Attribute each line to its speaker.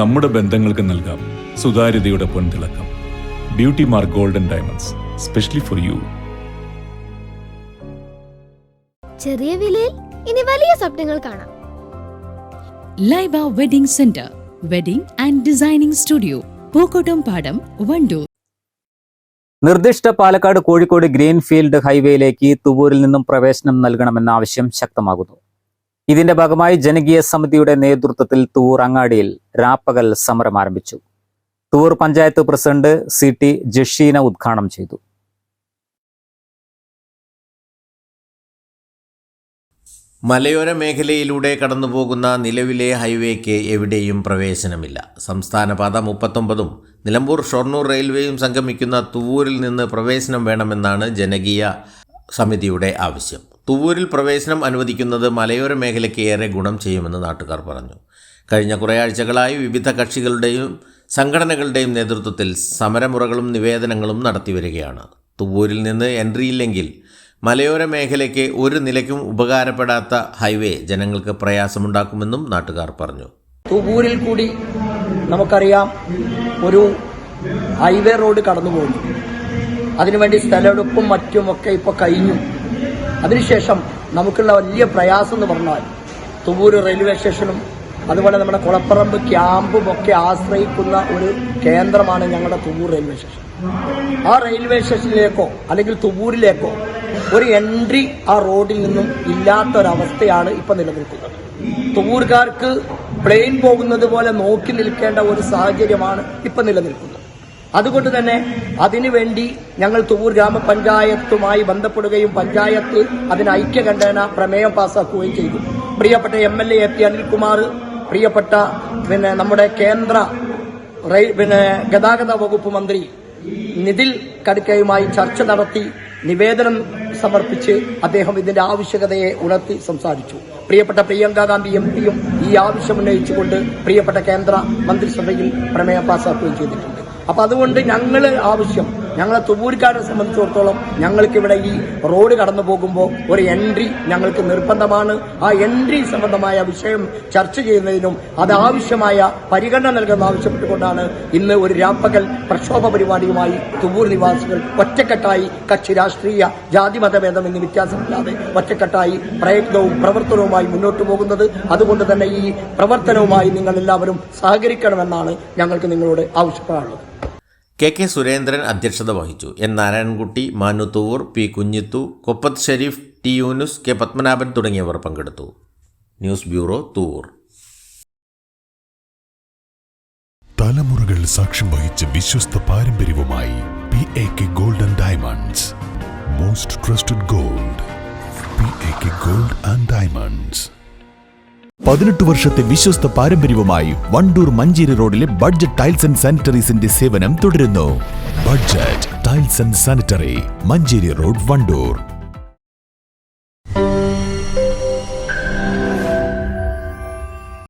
Speaker 1: നമ്മുടെ ബന്ധങ്ങൾക്ക് നൽകാം. സുതാര്യതയുടെ പൊൻതിളക്കം. Beauty mark golden diamonds specially for you
Speaker 2: ചെറിയ വിലയിൽ ഇനി വലിയ സ്വപ്നങ്ങൾ കാണാം.
Speaker 3: Laiba wedding centre wedding and designing studio Pookkottam Padam Wandoor
Speaker 4: നിർദ്ദിഷ്ട പാലക്കാട് കോഴിക്കോട് ഗ്രീൻഫീൽഡ് ഹൈവേയിലേക്ക് തുവൂരിൽ നിന്നും പ്രവേശനം നൽകണമെന്ന ആവശ്യം ശക്തമാകുന്നു. ഇതിന്റെ ഭാഗമായി ജനകീയ സമിതിയുടെ നേതൃത്വത്തിൽ തൂർ അങ്ങാടിയിൽ രാപ്പകൽ സമരം ആരംഭിച്ചു. Thoor panchayat president C T Jasheena ഉദ്ഘാടനം ചെയ്തു.
Speaker 5: മലയോര മേഖലയിലൂടെ കടന്നുപോകുന്ന നിലവിലെ ഹൈവേക്ക് എവിടെയും പ്രവേശനമില്ല. സംസ്ഥാനപാത മുപ്പത്തൊമ്പതും നിലമ്പൂർ ഷൊർണൂർ റെയിൽവേയും സംഗമിക്കുന്ന തൂവൂരിൽ നിന്ന് പ്രവേശനം വേണമെന്നാണ് ജനകീയ സമിതിയുടെ ആവശ്യം. തുവൂരിൽ പ്രവേശനം അനുവദിക്കുന്നത് മലയോര മേഖലയ്ക്ക് ഏറെ ഗുണം ചെയ്യുമെന്ന് നാട്ടുകാർ പറഞ്ഞു. കഴിഞ്ഞ കുറേ ആഴ്ചകളായി വിവിധ കക്ഷികളുടെയും സംഘടനകളുടെയും നേതൃത്വത്തിൽ സമരമുറകളും നിവേദനങ്ങളും നടത്തിവരികയാണ് തുവൂരിൽ നിന്ന് എൻട്രി ഇല്ലെങ്കിൽ മലയോര മേഖലയ്ക്ക് ഒരു നിലയ്ക്കും ഉപകാരപ്പെടാത്ത ഹൈവേ ജനങ്ങൾക്ക് പ്രയാസമുണ്ടാക്കുമെന്നും നാട്ടുകാർ പറഞ്ഞു.
Speaker 6: തുവൂരിൽ കൂടി നമുക്കറിയാം ഒരു ഹൈവേ റോഡ് കടന്നു പോകുന്നു അതിനുവേണ്ടി സ്ഥലമെടുപ്പും മറ്റുമൊക്കെ ഇപ്പോൾ കഴിഞ്ഞു. അതിനുശേഷം നമുക്കുള്ള വലിയ പ്രയാസം എന്ന് പറഞ്ഞാൽ തുവൂര് റെയിൽവേ സ്റ്റേഷനും അതുപോലെ നമ്മുടെ കുളപ്പറമ്പ് ക്യാമ്പും ഒക്കെ ആശ്രയിക്കുന്ന ഒരു കേന്ദ്രമാണ് ഞങ്ങളുടെ തുവൂർ റെയിൽവേ സ്റ്റേഷൻ. ആ റെയിൽവേ സ്റ്റേഷനിലേക്കോ അല്ലെങ്കിൽ തുവൂരിലേക്കോ ഒരു എൻട്രി ആ റോഡിൽ നിന്നും ഇല്ലാത്തൊരവസ്ഥയാണ് ഇപ്പൊ നിലനിൽക്കുന്നത്. തുവൂർക്കാർക്ക് പ്ലെയിൻ പോകുന്നത് പോലെ നോക്കി നിൽക്കേണ്ട ഒരു സാഹചര്യമാണ് ഇപ്പൊ നിലനിൽക്കുന്നത്. അതുകൊണ്ട് തന്നെ അതിനുവേണ്ടി ഞങ്ങൾ തുവൂർ ഗ്രാമപഞ്ചായത്തുമായി ബന്ധപ്പെടുകയും പഞ്ചായത്ത് അതിന് ഐക്യകണ്ഠേന പ്രമേയം പാസാക്കുകയും ചെയ്തു. പ്രിയപ്പെട്ട M L A A P Anilkumar പ്രിയപ്പെട്ട പിന്നെ നമ്മുടെ കേന്ദ്ര പിന്നെ ഗതാഗത വകുപ്പ് മന്ത്രി നിതിൽ കടുക്കയുമായി ചർച്ച നടത്തി നിവേദനം സമർപ്പിച്ച് അദ്ദേഹം ഇതിന്റെ ആവശ്യകതയെ ഉണർത്തി സംസാരിച്ചു. പ്രിയപ്പെട്ട പ്രിയങ്ക ഗാന്ധി എം പിയും ഈ ആവശ്യം ഉന്നയിച്ചുകൊണ്ട് പ്രിയപ്പെട്ട കേന്ദ്ര മന്ത്രിസഭയിൽ പ്രമേയം പാസാക്കുകയും ചെയ്തിട്ടുണ്ട്. അപ്പൊ അതുകൊണ്ട് ഞങ്ങൾ ആവശ്യം. ഞങ്ങളെ തുവൂർക്കാരെ സംബന്ധിച്ചിടത്തോളം ഞങ്ങൾക്ക് ഇവിടെ ഈ റോഡ് കടന്നു പോകുമ്പോൾ ഒരു എൻട്രി ഞങ്ങൾക്ക് നിർബന്ധമാണ്. ആ എൻട്രി സംബന്ധമായ വിഷയം ചർച്ച ചെയ്യുന്നതിനും അത് ആവശ്യമായ പരിഗണന നൽകുന്ന ആവശ്യപ്പെട്ടുകൊണ്ടാണ് ഇന്ന് ഒരു രാപ്പകൽ പ്രക്ഷോഭ പരിപാടിയുമായി തുവൂർ നിവാസികൾ ഒറ്റക്കെട്ടായി കക്ഷി രാഷ്ട്രീയ ജാതി മതഭേദം എന്നീ വ്യത്യാസമില്ലാതെ ഒറ്റക്കെട്ടായി പ്രയത്നവും പ്രവർത്തനവുമായി മുന്നോട്ട് പോകുന്നത്. അതുകൊണ്ട് തന്നെ ഈ പ്രവർത്തനവുമായി നിങ്ങൾ എല്ലാവരും സഹകരിക്കണമെന്നാണ് ഞങ്ങൾക്ക് നിങ്ങളോട് ആവശ്യപ്പെടാനുള്ളത്.
Speaker 5: കെ കെ സുരേന്ദ്രൻ അധ്യക്ഷത വഹിച്ചു. N Narayanankutty Manu Thuvvur P Kunjithu Koppath Sharif T Yunus K Padmanabhan തുടങ്ങിയവർ പങ്കെടുത്തു. News bureau Thuvvur.
Speaker 7: തലമുറകൾ സാക്ഷ്യം വഹിച്ച വിശ്വസ്ത പാരമ്പര്യവുമായി P A K golden diamonds most trusted gold P A K gold and diamonds
Speaker 8: പതിനെട്ട് വർഷത്തെ വിശ്വസ്ത പാരമ്പര്യവുമായി വണ്ടൂർ മഞ്ചേരി റോഡിലെ ബഡ്ജറ്റ് ടൈൽസ് ആൻഡ് സാനിറ്ററീസിന്റെ സേവനം തുടരുന്നു.
Speaker 7: Budget
Speaker 8: tiles and sanitary Manjeri road Wandoor.